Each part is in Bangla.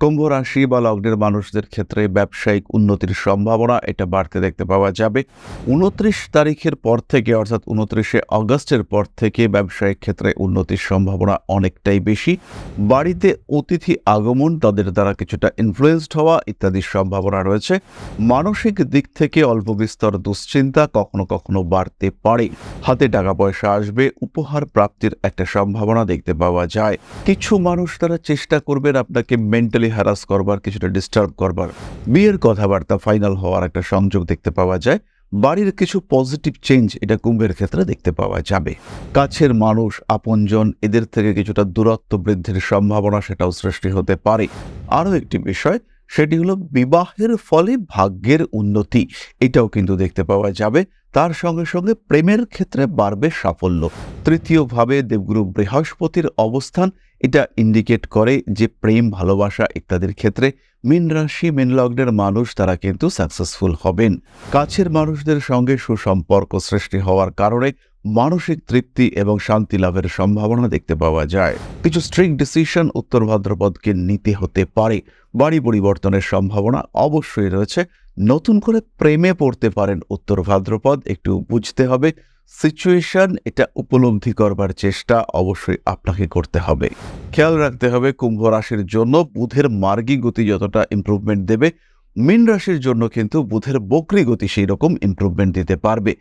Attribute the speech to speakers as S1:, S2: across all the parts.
S1: কুম্ভ রাশি বা লগ্নের মানুষদের ক্ষেত্রে ব্যবসায়িক উন্নতির সম্ভাবনা এটা বাড়তে দেখতে পাওয়া যাবে। উনত্রিশ তারিখের পর থেকে অর্থাৎ উনত্রিশে অগস্টের পর থেকে ব্যবসায়িক ক্ষেত্রে উন্নতির সম্ভাবনা অনেকটাই বেশি। বাড়িতে অতিথি আগমন, তাদের দ্বারা কিছুটা ইনফ্লুয়েসড হওয়া ইত্যাদির সম্ভাবনা রয়েছে। মানসিক দিক থেকে অল্প বিস্তর দুশ্চিন্তা কখনো কখনো বাড়তে পারে। হাতে টাকা পয়সা আসবে, উপহার প্রাপ্তির একটা সম্ভাবনা দেখতে পাওয়া যায়। কিছু মানুষ তারা চেষ্টা করবেন আপনাকে মেন্টালি হ্যারাস করবার, কিছুটা ডিস্টার্ব করবার। বিয়ের কথাবার্তা ফাইনাল হওয়ার একটা সংযোগ দেখতে পাওয়া যায়। বাড়ির কিছু পজিটিভ চেঞ্জ এটা কুম্ভের ক্ষেত্রে দেখতে পাওয়া যাবে। কাছের মানুষ, আপনজন, এদের থেকে কিছুটা দূরত্ব বৃদ্ধির সম্ভাবনা সেটাও সৃষ্টি হতে পারে। আরও একটি বিষয় সেটি হলো বিবাহের ফলে ভাগ্যের উন্নতি। এটাও কিন্তু দেখতে পাওয়া যাবে। তার সঙ্গে সঙ্গে প্রেমের ক্ষেত্রে বাড়বে সাফল্য। তৃতীয়ভাবে দেবগুরু বৃহস্পতির অবস্থান, এটা ইন্ডিকেট করে যে প্রেম, ভালোবাসা ইত্যাদির ক্ষেত্রে মীন রাশি, মীন লগ্নের মানুষ তারা কিন্তু সাকসেসফুল হবেন। কাছের মানুষদের সঙ্গে সুসম্পর্ক সৃষ্টি হওয়ার কারণে মানসিক তৃপ্তি এবং শান্তি লাভের সম্ভাবনা দেখতে পাওয়া যায়। কিছু স্ট্রিক্ট ডিসিশন উত্তর ভাদ্রপদকে নিতে হতে পারে। বাড়ি পরিবর্তনের সম্ভাবনা অবশ্যই রয়েছে। নতুন করে প্রেমে পড়তে পারেন উত্তর ভাদ্রপদ। একটু বুঝতে হবে সিচুয়েশন এটা উপলব্ধি করবার চেষ্টা অবশ্যই আপনাকে করতে হবে। খেয়াল রাখতে হবে, কুম্ভ রাশির জন্য বুধের মার্গী গতি যতটা ইমপ্রুভমেন্ট দেবে, মীন রাশির জন্য কিন্তু বুধের বক্রি গতি সেই রকম ইমপ্রুভমেন্ট দিতে পারবে।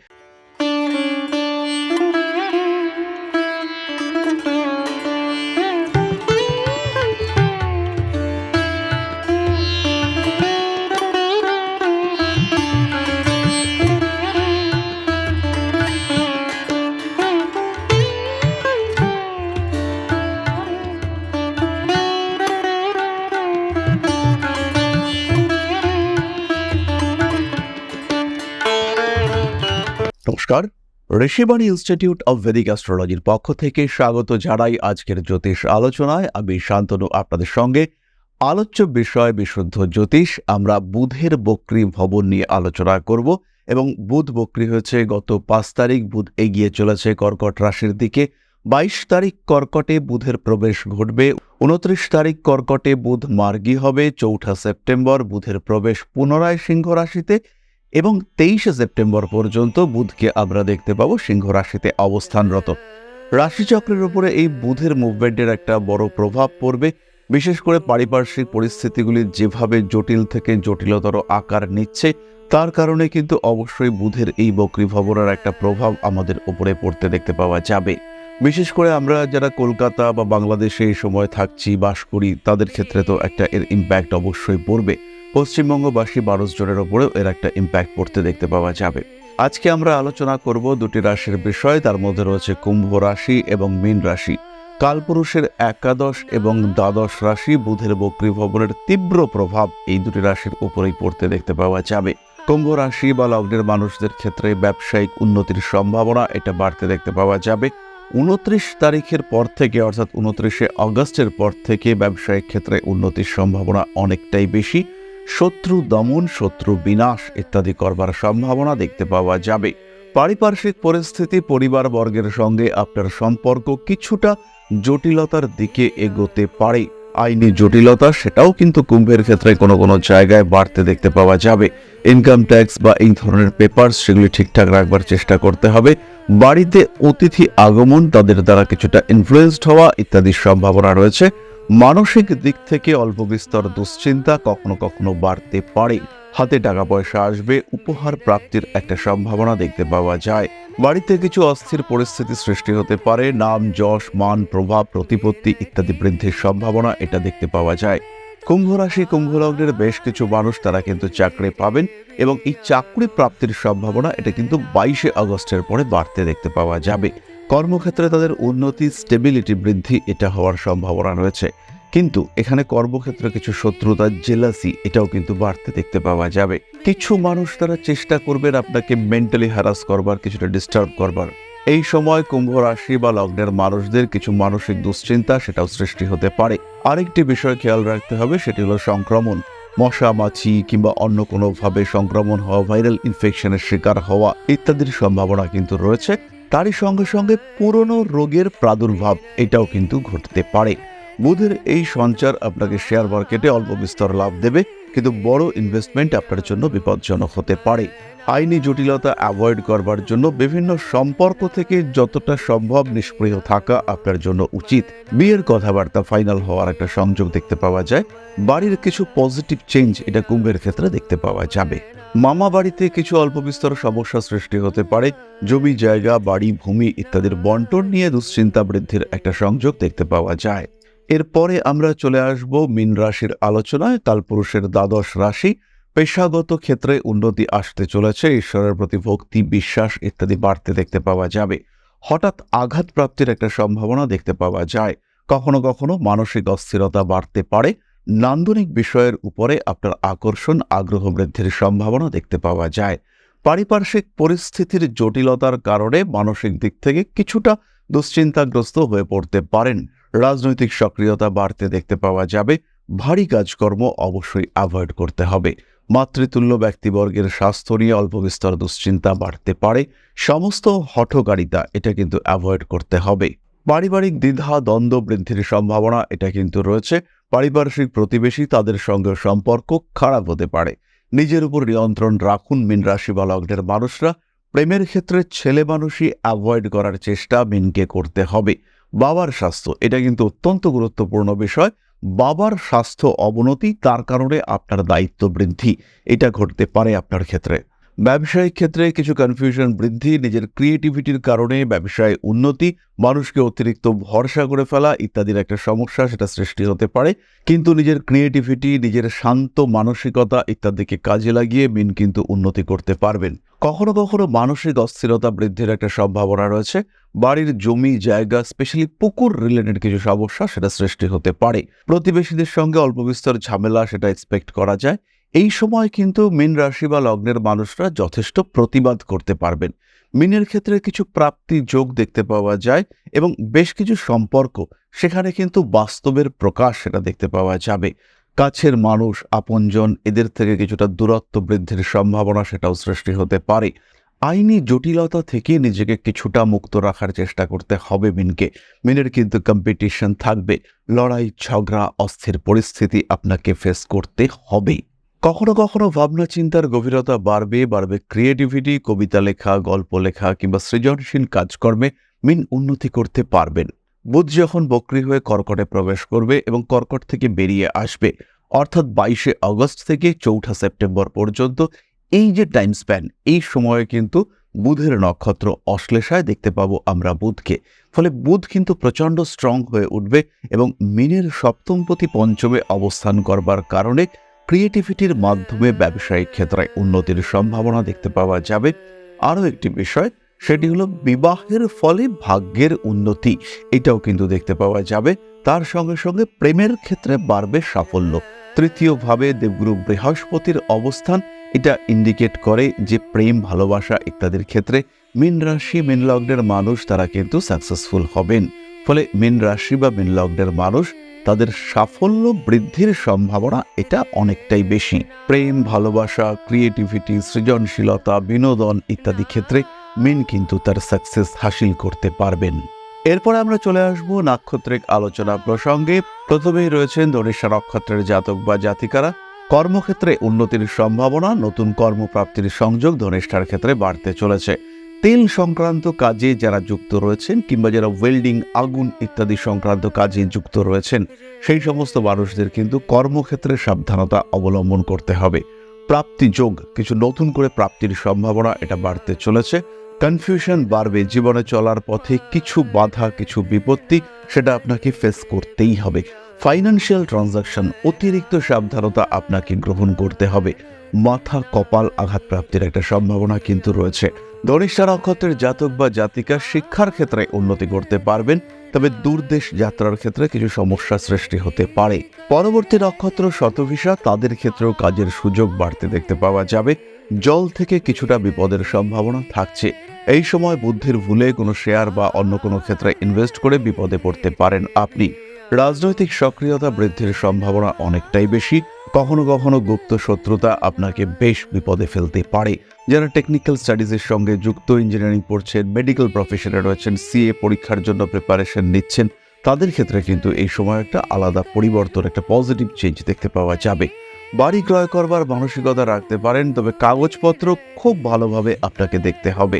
S1: নমস্কার। ঋষিবাণী ইনস্টিটিউট অব ভেদিক অ্যাস্ট্রোলজির পক্ষ থেকে স্বাগত জানাই আজকের জ্যোতিষ আলোচনায়। আমি শান্তনু, আপনাদের সঙ্গে। আলোচ্য বিষয় বিশুদ্ধ জ্যোতিষ, আমরা বুধের বক্রী ভবন নিয়ে আলোচনা করব এবং বুধ বক্রী হয়েছে গত পাঁচ তারিখ, বুধ এগিয়ে চলেছে কর্কট রাশির দিকে। বাইশ তারিখ কর্কটে বুধের প্রবেশ ঘটবে, উনত্রিশ তারিখ কর্কটে বুধ মার্গী হবে, চৌঠা সেপ্টেম্বর বুধের প্রবেশ পুনরায় সিংহ রাশিতে। এবং তেইশে সেপ্টেম্বর পর্যন্ত বুধকে আমরা দেখতে পাবো সিংহ রাশিতে অবস্থানরত। রাশিচক্রের উপরে এই বুধের মুভমেন্টের একটা বড় প্রভাব পড়বে। বিশেষ করে পারিপার্শ্বিক পরিস্থিতিগুলি যেভাবে জটিল থেকে জটিলতর আকার নিচ্ছে, তার কারণে কিন্তু অবশ্যই বুধের এই বক্রী ভবনের একটা প্রভাব আমাদের উপরে পড়তে দেখতে পাওয়া যাবে। বিশেষ করে আমরা যারা কলকাতা বা বাংলাদেশে এই সময় থাকছি, বাস করি, তাদের ক্ষেত্রে তো একটা এর ইম্প্যাক্ট অবশ্যই পড়বে। পশ্চিমবঙ্গবাসী মানুষ জনের ওপরেও এর একটা ইম্প্যাক্ট পড়তে দেখতে পাওয়া যাবে। আজকে আমরা আলোচনা করব দুটি রাশির বিষয়, তার মধ্যে রয়েছে কুম্ভ রাশি এবং মীন রাশি। কালপুরুষের একাদশ এবং দ্বাদশ রাশি বুধের বক্রী ভবনের তীব্র প্রভাব এই দুটি রাশির উপরেই পড়তে দেখতে পাওয়া যাবে। কুম্ভ রাশি বা লগ্নের মানুষদের ক্ষেত্রে ব্যবসায়িক উন্নতির সম্ভাবনা এটা বাড়তে দেখতে পাওয়া যাবে। উনত্রিশ তারিখের পর থেকে অর্থাৎ উনত্রিশে অগস্টের পর থেকে ব্যবসায়িক ক্ষেত্রে উন্নতির সম্ভাবনা অনেকটাই বেশি। শত্রু দমন, শত্রু বিনাশ ইত্যাদি করবার সম্ভাবনা দেখতে পাওয়া যাবে। পারিপার্শ্বিক পরিস্থিতি পরিবার বর্গের সঙ্গে আপনার সম্পর্ক কিছুটা জটিলতার দিকে এগোতে পারে। আইনি জটিলতা সেটাও কিন্তু কুম্ভের ক্ষেত্রে কোনো কোনো জায়গায় বাড়তে দেখতে পাওয়া যাবে। ইনকাম ট্যাক্স বা এই ধরনের পেপার সেগুলি ঠিকঠাক রাখবার চেষ্টা করতে হবে। বাড়িতে অতিথি আগমন, তাদের দ্বারা কিছুটা ইনফ্লুয়েসড হওয়া ইত্যাদির সম্ভাবনা রয়েছে। মানসিক দিক থেকে অল্প বিস্তর দুশ্চিন্তা কখনো কখনো বাড়তে পারে। হাতে টাকা পয়সা আসবে, উপহার প্রাপ্তির একটা সম্ভাবনা দেখতে পাওয়া যায়। বাড়িতে কিছু অস্থির পরিস্থিতি সৃষ্টি হতে পারে, নাম, যশ, মান, প্রভাব, প্রতিপত্তি ইত্যাদি বৃদ্ধির সম্ভাবনা এটা দেখতে পাওয়া যায়। কুম্ভ রাশি কুম্ভ লগ্নের বেশ কিছু মানুষ তারা কিন্তু চাকরি পাবেন এবং এই চাকরি প্রাপ্তির সম্ভাবনা এটা কিন্তু বাইশে আগস্টের পরে বাড়তে দেখতে পাওয়া যাবে। কর্মক্ষেত্রে তাদের উন্নতি স্টেবিলিটি বৃদ্ধি এটা হওয়ার সম্ভাবনা রয়েছে। কিন্তু এখানে কর্মক্ষেত্রে কিছু শত্রুতা জেলাসি এটাও কিন্তু বাড়তে দেখতে পাওয়া যাবে। কিছু মানুষ তারা চেষ্টা করবেন আপনাকে মেন্টালি হ্যারাস করবার, কিছুটা ডিস্টার্ব করবার। এই সময় কুম্ভ রাশি বা লগ্নের মানুষদের কিছু মানসিক দুশ্চিন্তা সেটাও সৃষ্টি হতে পারে। আরেকটি বিষয় খেয়াল রাখতে হবে, সেটি হলো সংক্রমণ। মশা মাছি কিংবা অন্য কোনোভাবে সংক্রমণ হওয়া, ভাইরাল ইনফেকশনের শিকার হওয়া ইত্যাদির সম্ভাবনা কিন্তু রয়েছে। তারই সঙ্গে সঙ্গে পুরনো রোগের প্রাদুর্ভাব এটাও কিন্তু ঘটতে পারে। বুধের এই সঞ্চার আপনাকে শেয়ার মার্কেটে অল্প বিস্তর লাভ দেবে। কিন্তু বড় ইনভেস্টমেন্ট আপনার জন্য বিপজ্জনক হতে পারে। আইনি জটিলতা অ্যাভয়েড করবার জন্য বিভিন্ন সম্পর্ক থেকে যতটা সম্ভব নিষ্ক্রিয় থাকা আপনার জন্য উচিত। বিয়ের কথাবার্তা ফাইনাল হওয়ার একটা সংযোগ দেখতে পাওয়া যায়। বাড়ির কিছু পজিটিভ চেঞ্জ এটা কুম্ভের ক্ষেত্রে দেখতে পাওয়া যাবে। মামা বাড়িতে কিছু অল্প বিস্তর সমস্যা সৃষ্টি হতে পারে। জমি, জায়গা, বাড়ি, ভূমি ইত্যাদির বন্টন নিয়ে দুশ্চিন্তা বৃদ্ধির একটা সংযোগ দেখতে পাওয়া যায়। এরপরে আমরা চলে আসব মিন রাশির আলোচনায়। কালপুরুষের দ্বাদশ রাশি, পেশাগত ক্ষেত্রে উন্নতি আসতে চলেছে, ঈশ্বরের প্রতি ভক্তি, বিশ্বাস ইত্যাদি বাড়তে দেখতে পাওয়া যাবে। হঠাৎ আঘাত প্রাপ্তির একটা সম্ভাবনা দেখতে পাওয়া যায়। কখনো কখনো মানসিক অস্থিরতা বাড়তে পারে। নান্দনিক বিষয়ের উপরে আপনার আকর্ষণ, আগ্রহ বৃদ্ধির সম্ভাবনা দেখতে পাওয়া যায়। পারিপার্শ্বিক পরিস্থিতির জটিলতার কারণে মানসিক দিক থেকে কিছুটা দুশ্চিন্তাগ্রস্ত হয়ে পড়তে পারেন। রাজনৈতিক সক্রিয়তা বাড়তে দেখতে পাওয়া যাবে। ভারী কাজকর্ম অবশ্যই অ্যাভয়েড করতে হবে। মাতৃতুল্য ব্যক্তিবর্গের স্বাস্থ্য নিয়ে অল্প বিস্তর দুশ্চিন্তা বাড়তে পারে। সমস্ত হঠকারিতা এটা কিন্তু অ্যাভয়েড করতে হবে। পারিবারিক দ্বিধা, দ্বন্দ্ব বৃদ্ধির সম্ভাবনা এটা কিন্তু রয়েছে। পারিপার্শ্বিক প্রতিবেশী তাদের সঙ্গে সম্পর্ক খারাপ হতে পারে। নিজের উপর নিয়ন্ত্রণ রাখুন মিন রাশি মানুষরা। প্রেমের ক্ষেত্রে ছেলে মানুষই অ্যাভয়েড করার চেষ্টা মিনকে করতে হবে। বাবার স্বাস্থ্য, এটা কিন্তু অত্যন্ত গুরুত্বপূর্ণ বিষয়। বাবার স্বাস্থ্য অবনতি, তার কারণে আপনার দায়িত্ব বৃদ্ধি, এটা ঘটতে পারে আপনার ক্ষেত্রে। ব্যবসায়িক ক্ষেত্রে কিছু কনফিউশন বৃদ্ধি, নিজের ক্রিয়েটিভিটির কারণে ব্যবসায় উন্নতি, মানুষকে অতিরিক্ত ভরসা করে ফেলা ইত্যাদির একটা সমস্যা সেটা সৃষ্টি হতে পারে। কিন্তু নিজের ক্রিয়েটিভিটি নিজের শান্ত মানসিকতা ইত্যাদিকে কাজে লাগিয়ে মিন কিন্তু উন্নতি করতে পারবেন। কখনো কখনো মানসিক অস্থিরতা বৃদ্ধির একটা সম্ভাবনা রয়েছে। বাড়ির জমি, জায়গা স্পেশালি পুকুর রিলেটেড কিছু সমস্যা সেটা সৃষ্টি হতে পারে। প্রতিবেশীদের সঙ্গে অল্প বিস্তর ঝামেলা সেটা এক্সপেক্ট করা যায়। এই সময় কিন্তু মিন রাশি বা লগ্নের মানুষরা যথেষ্ট প্রতিবাদ করতে পারবেন। মিনের ক্ষেত্রে কিছু প্রাপ্তি যোগ দেখতে পাওয়া যায় এবং বেশ কিছু সম্পর্ক সেখানে কিন্তু বাস্তবের প্রকাশ সেটা দেখতে পাওয়া যাবে। কাছের মানুষ, আপনজন, এদের থেকে কিছুটা দূরত্ব বৃদ্ধির সম্ভাবনা সেটাও সৃষ্টি হতে পারে। আইনি জটিলতা থেকে নিজেকে কিছুটা মুক্ত রাখার চেষ্টা করতে হবে মিনকে। মিনের কিন্তু কম্পিটিশন থাকবে। লড়াই, ঝগড়া, অস্থির পরিস্থিতি আপনাকে ফেস করতে হবে কখনো কখনো ভাবনা চিন্তার গভীরতা বাড়বে বাড়বে ক্রিয়েটিভিটি কবিতা লেখা, গল্প লেখা কিংবা সৃজনশীল কাজকর্মে মিন উন্নতি করতে পারবেন। বুধ যখন বক্রি হয়ে কর্কটে প্রবেশ করবে এবং কর্কট থেকে বেরিয়ে আসবে, অর্থাৎ বাইশে আগস্ট থেকে চৌঠা সেপ্টেম্বর পর্যন্ত এই যে টাইম স্প্যান এই সময়ে কিন্তু বুধের নক্ষত্র অশ্লেষায় দেখতে পাবো আমরা বুধকে। ফলে বুধ কিন্তু প্রচণ্ড স্ট্রং হয়ে উঠবে এবং মিনের সপ্তমপতি পঞ্চমে অবস্থান করবার কারণে ক্রিয়েটিভিটির মাধ্যমে ব্যবসায়িক ক্ষেত্রে উন্নতির সম্ভাবনা দেখতে পাওয়া যাবে। আরও একটি বিষয় সেটি হলো বিবাহের ফলে ভাগ্যের উন্নতি এটাও কিন্তু দেখতে পাওয়া যাবে। তার সঙ্গে সঙ্গে প্রেমের ক্ষেত্রে বাড়বে সাফল্য। তৃতীয়ভাবে দেবগুরু বৃহস্পতির অবস্থান এটা ইন্ডিকেট করে যে প্রেম, ভালোবাসা ইত্যাদির ক্ষেত্রে মিন রাশি, মিন লগ্নের মানুষ তারা কিন্তু সাকসেসফুল হবেন। ফলে মিন রাশি বা মিন লগ্নের মানুষ তাদের সাফল্য বৃদ্ধির সম্ভাবনা এটা অনেকটাই বেশি। প্রেম, ভালোবাসা ক্রিয়েটিভিটি সৃজনশীলতা, বিনোদন ইত্যাদি ক্ষেত্রে মিন কিন্তু তার সাকসেস হাসিল করতে পারবেন। এরপর আমরা চলে আসব নাক্ষত্রিক আলোচনা প্রসঙ্গে। প্রথমেই রয়েছেন ধনিষ্ঠা নক্ষত্রের জাতক বা জাতিকারা। কর্মক্ষেত্রে উন্নতির সম্ভাবনা, নতুন কর্মপ্রাপ্তির সংযোগ ধনিষ্ঠার ক্ষেত্রে বাড়তে চলেছে। তেল সংক্রান্ত কাজে যারা যুক্ত রয়েছেন কিংবা যারা ওয়েল্ডিং আগুন ইত্যাদি সংক্রান্ত কাজে যুক্ত রয়েছেন, সেই সমস্ত মানুষদের কিন্তু কর্মক্ষেত্রে সাবধানতা অবলম্বন করতে হবে। প্রাপ্তি যোগ, কিছু নতুন করে প্রাপ্তির সম্ভাবনা, এটা বাড়তে চলেছে। কনফিউশন বাড়বে, জীবনে চলার পথে কিছু বাধা, কিছু বিপত্তি, সেটা আপনাকে ফেস করতেই হবে। ফাইন্যান্সিয়াল ট্রানজাকশন অতিরিক্ত সাবধানতা আপনাকে গ্রহণ করতে হবে। মাথা কপাল আঘাতপ্রাপ্তির একটা সম্ভাবনা কিন্তু রয়েছে। ধনিষ্ঠা নক্ষত্রের জাতক বা জাতিকা শিক্ষার ক্ষেত্রে উন্নতি করতে পারবেন, তবে দূরদেশ যাত্রার ক্ষেত্রে কিছু সমস্যা সৃষ্টি হতে পারে। পরবর্তী নক্ষত্র শতভিসা, তাদের ক্ষেত্রেও কাজের সুযোগ বাড়তে দেখতে পাওয়া যাবে। জল থেকে কিছুটা বিপদের সম্ভাবনা থাকছে। এই সময় বুদ্ধির ভুলে কোনো শেয়ার বা অন্য কোনো ক্ষেত্রে ইনভেস্ট করে বিপদে পড়তে পারেন আপনি। রাজনৈতিক সক্রিয়তা বৃদ্ধির সম্ভাবনা অনেকটাই বেশি। কখনো কখনো গুপ্ত শত্রুতা আপনাকে বেশ বিপদে ফেলতে পারে। যারা টেকনিক্যাল স্টাডিজের সঙ্গে যুক্ত ইঞ্জিনিয়ারিং পড়ছেন মেডিকেল প্রফেশনে রয়েছেন সিএ পরীক্ষার জন্য প্রিপারেশন নিচ্ছেন, তাদের ক্ষেত্রে কিন্তু এই সময় একটা আলাদা পরিবর্তন, একটা পজিটিভ চেঞ্জ দেখতে পাওয়া যাবে। বাড়ি ক্রয় করবার মানসিকতা রাখতে পারেন, তবে কাগজপত্র খুব ভালোভাবে আপনাকে দেখতে হবে।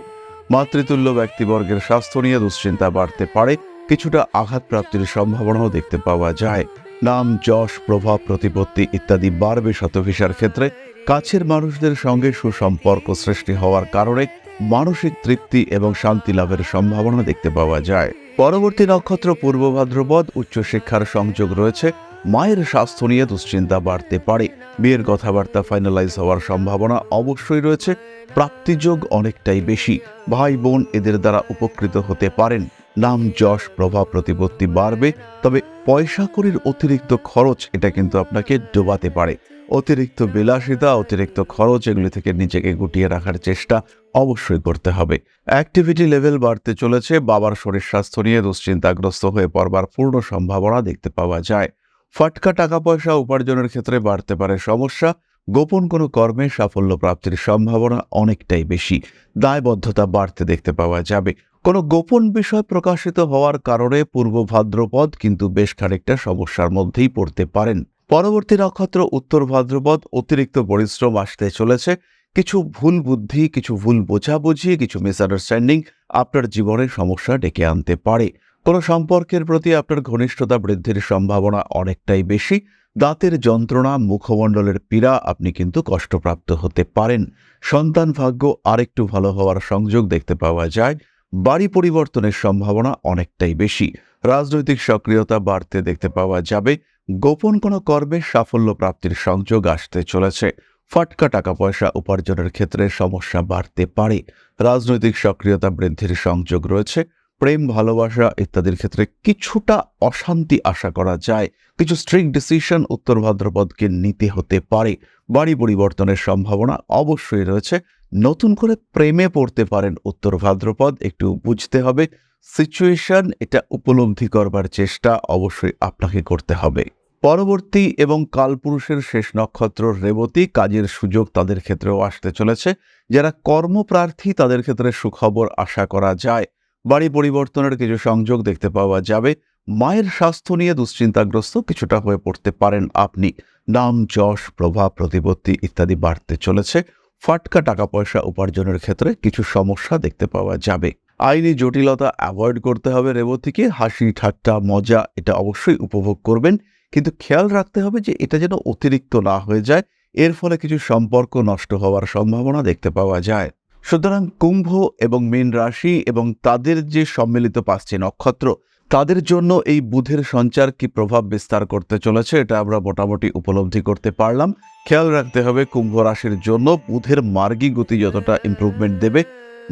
S1: মাতৃতুল্য ব্যক্তিবর্গের স্বাস্থ্য নিয়ে দুশ্চিন্তা বাড়তে পারে। কিছুটা আঘাতপ্রাপ্তির সম্ভাবনাও দেখতে পাওয়া যায়। নাম যশ, প্রভাব, প্রতিপত্তি ইত্যাদি বাড়বে শতভিসার ক্ষেত্রে। কাছের মানুষদের সঙ্গে সুসম্পর্ক সৃষ্টি হওয়ার কারণে মানসিক তৃপ্তি এবং শান্তি লাভের সম্ভাবনা দেখতে পাওয়া যায়। পরবর্তী নক্ষত্র পূর্ব ভাদ্রপদ, উচ্চশিক্ষার সংযোগ রয়েছে। মায়ের স্বাস্থ্য নিয়ে দুশ্চিন্তা বাড়তে পারে। বিয়ের কথাবার্তা ফাইনালাইজ হওয়ার সম্ভাবনা অবশ্যই রয়েছে। প্রাপ্তিযোগ অনেকটাই বেশি। ভাই বোন এদের দ্বারা উপকৃত হতে পারেন। নাম, যশ, প্রভাব, প্রতিপত্তি বাড়বে, তবে পয়সা করির অতিরিক্ত খরচ এটা কিন্তু আপনাকে ডোবাতে পারে। অতিরিক্ত বিলাসিতা, অতিরিক্ত খরচ এগুলি থেকে নিজেকে গুটিয়ে রাখার চেষ্টা অবশ্যই করতে হবে। অ্যাক্টিভিটি লেভেল বাড়তে চলেছে, বাবার শরীর স্বাস্থ্য নিয়ে দুশ্চিন্তাগ্রস্ত হয়ে পড়বার পূর্ণ সম্ভাবনা দেখতে পাওয়া যায়। ফাটকা টাকা পয়সা উপার্জনের ক্ষেত্রে বাড়তে পারে সমস্যা, গোপন কোনো কর্মে সাফল্য প্রাপ্তির সম্ভাবনা অনেকটাই বেশি। দায়বদ্ধতা বাড়তে দেখতে পাওয়া যাবে। কোনো গোপন বিষয় প্রকাশিত হওয়ার কারণে পূর্ব ভাদ্রপদ কিন্তু বেশ খানিকটা সমস্যার মধ্যেই পড়তে পারেন। পরবর্তী নক্ষত্র উত্তর ভাদ্রপদ, অতিরিক্ত পরিশ্রম আসতে চলেছে। কিছু ভুল বুদ্ধি, কিছু ভুল বোঝাবুঝি, কিছু মিসআন্ডারস্ট্যান্ডিং আপনার জীবনে সমস্যা ডেকে আনতে পারে। কোনো সম্পর্কের প্রতি আপনার ঘনিষ্ঠতা বৃদ্ধির সম্ভাবনা অনেকটাই বেশি। দাঁতের যন্ত্রণা, মুখমণ্ডলের পীড়া আপনি কিন্তু কষ্টপ্রাপ্ত হতে পারেন। সন্তান ভাগ্য আরেকটু ভালো হওয়ার সংযোগ দেখতে পাওয়া যায়। বাড়ি পরিবর্তনের সম্ভাবনা অনেকটাই বেশি। রাজনৈতিক সক্রিয়তা বাড়তে দেখতে পাওয়া যাবে। গোপন কোনো কর্মে সাফল্য প্রাপ্তির সংযোগ আসতে চলেছে। ফাটকা টাকা পয়সা উপার্জনের ক্ষেত্রে সমস্যা বাড়তে পারে। রাজনৈতিক সক্রিয়তা বৃদ্ধির সংযোগ রয়েছে। প্রেম, ভালোবাসা ইত্যাদির ক্ষেত্রে কিছুটা অশান্তি আশা করা যায়। কিছু স্ট্রিক্ট ডিসিশন উত্তর ভাদ্রপদকে নিতে হতে পারে। বাড়ি পরিবর্তনের সম্ভাবনা অবশ্যই রয়েছে। নতুন করে প্রেমে পড়তে পারেন উত্তর ভাদ্রপদ, একটু বুঝতে হবে। সিচুয়েশন এটা উপলব্ধি করবার চেষ্টা অবশ্যই আপনাকে করতে হবে। পরবর্তী এবং কালপুরুষের শেষ নক্ষত্র রেবতী, কাজের সুযোগ তাদের ক্ষেত্রেও আসতে চলেছে। যারা কর্মপ্রার্থী, তাদের ক্ষেত্রে সুখবর আশা করা যায়। বাড়ি পরিবর্তনের কিছু সংযোগ দেখতে পাওয়া যাবে। মায়ের স্বাস্থ্য নিয়ে দুশ্চিন্তাগ্রস্ত কিছুটা হয়ে পড়তে পারেন আপনি। নাম, যশ, প্রভাব, প্রতিপত্তি ইত্যাদি বাড়তে চলেছে। ফাটকা টাকা পয়সা উপার্জনের ক্ষেত্রে কিছু সমস্যা দেখতে পাওয়া যাবে। আইনি জটিলতা অ্যাভয়েড করতে হবে রেবতীকে হাসি, ঠাট্টা, মজা, এটা অবশ্যই উপভোগ করবেন। কিন্তু খেয়াল রাখতে হবে যে এটা যেন অতিরিক্ত না হয়ে যায়। এর ফলে কিছু সম্পর্ক নষ্ট হওয়ার সম্ভাবনা দেখতে পাওয়া যায়। সুতরাং কুম্ভ এবং মীন রাশি এবং তাদের যে সম্মিলিত পাঁচটি নক্ষত্র তাদের জন্য এই বুধের সঞ্চার কি প্রভাব বিস্তার করতে চলেছে, এটা আমরা মোটামুটি উপলব্ধি করতে পারলাম। খেয়াল রাখতে হবে কুম্ভ রাশির জন্য বুধের মার্গী গতি যতটা ইম্প্রুভমেন্ট দেবে,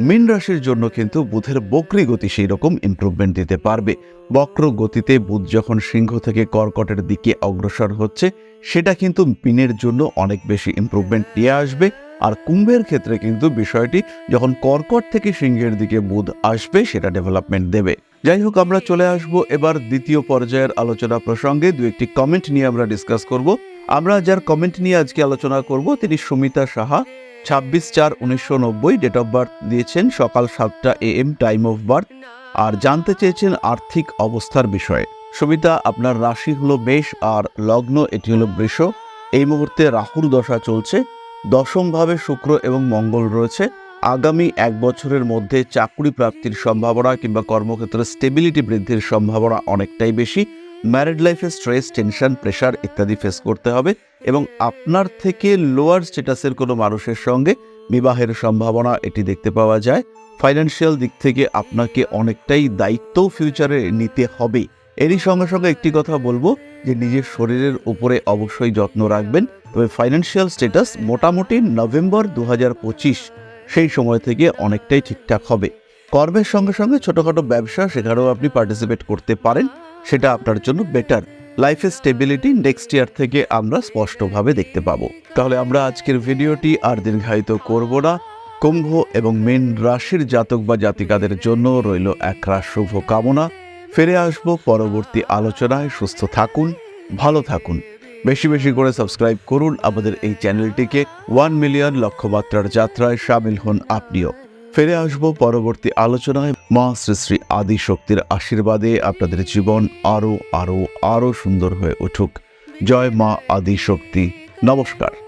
S1: মীন রাশির জন্য কিন্তু বুধের বক্রি গতি সেই রকম ইম্প্রুভমেন্ট দিতে পারবে। বক্র গতিতে বুধ যখন সিংহ থেকে কর্কটের দিকে অগ্রসর হচ্ছে, সেটা কিন্তু মিনের জন্য অনেক বেশি ইম্প্রুভমেন্ট নিয়ে আসবে। আর কুম্ভের ক্ষেত্রে কিন্তু বিষয়টি, যখন কর্কট থেকে সিংহের দিকে বুধ আসবে, সেটা ডেভেলপমেন্ট দেবে। যাই হোক আমরা চলে আসব এবার দ্বিতীয় পর্যায়ের আলোচনা প্রসঙ্গে। দু একটি কমেন্ট নিয়ে আমরা ডিসকাস করব। আমরা যার কমেন্ট নিয়ে আজকে আলোচনা করব, তিনি সুমিতা সাহা, ছাব্বিশ চার উনিশশো নব্বই ডেট অফ বার্থ দিয়েছেন, সকাল সাতটা A M time of birth আর জানতে চেয়েছেন আর্থিক অবস্থার বিষয়ে। সুমিতা, আপনার রাশি হলো মেষ, আর লগ্ন, এটি হলো বৃষ। এই মুহূর্তে রাহুর দশা চলছে। দশমভাবে শুক্র এবং মঙ্গল রয়েছে। আগামী এক বছরের মধ্যে চাকরি প্রাপ্তির সম্ভাবনা কিংবা কর্মক্ষেত্রে স্টেবিলিটি বৃদ্ধির সম্ভাবনা অনেকটাই বেশি। ম্যারিড লাইফে স্ট্রেস টেনশন প্রেশার ইত্যাদি ফেস করতে হবে এবং আপনার থেকে লোয়ার স্ট্যাটাসের কোনো মানুষের সঙ্গে বিবাহের সম্ভাবনা এটি দেখতে পাওয়া যায়। ফাইন্যান্সিয়াল দিক থেকে আপনাকে অনেকটাই দায়িত্ব ফিউচারে নিতে হবে। এরই সঙ্গে সঙ্গে একটি কথা বলব যে নিজের শরীরের উপরে অবশ্যই যত্ন রাখবেন। তবে ফাইন্যান্সিয়াল স্ট্যাটাস মোটামুটি নভেম্বর দু হাজার পঁচিশ সেই সময় থেকে অনেকটাই ঠিকঠাক হবে। কর্মের সঙ্গে সঙ্গে ছোটোখাটো ব্যবসা সেখানেও আপনি পার্টিসিপেট করতে পারেন, সেটা আপনার জন্য বেটার লাইফের স্টেবিলিটি নেক্সট ইয়ার থেকে আমরা স্পষ্টভাবে দেখতে পাবো। তাহলে আমরা আজকের ভিডিওটি আর দীর্ঘায়িত করব না। কুম্ভ এবং মেন রাশির জাতক বা জাতিকাদের জন্য রইল একরা শুভ কামনা ফিরে আসব পরবর্তী আলোচনায়। সুস্থ থাকুন, ভালো থাকুন। বেশি বেশি করে সাবস্ক্রাইব করুন আমাদের এই চ্যানেলটিকে। ওয়ান মিলিয়ন লক্ষ্যমাত্রার যাত্রায় সামিল হন আপনিও। ফিরে আসব পরবর্তী আলোচনায়। মা শ্রী শ্রী আদি শক্তির আশীর্বাদে আপনাদের জীবন আরও আরও আরও সুন্দর হয়ে উঠুক। জয় মা আদি শক্তি নমস্কার।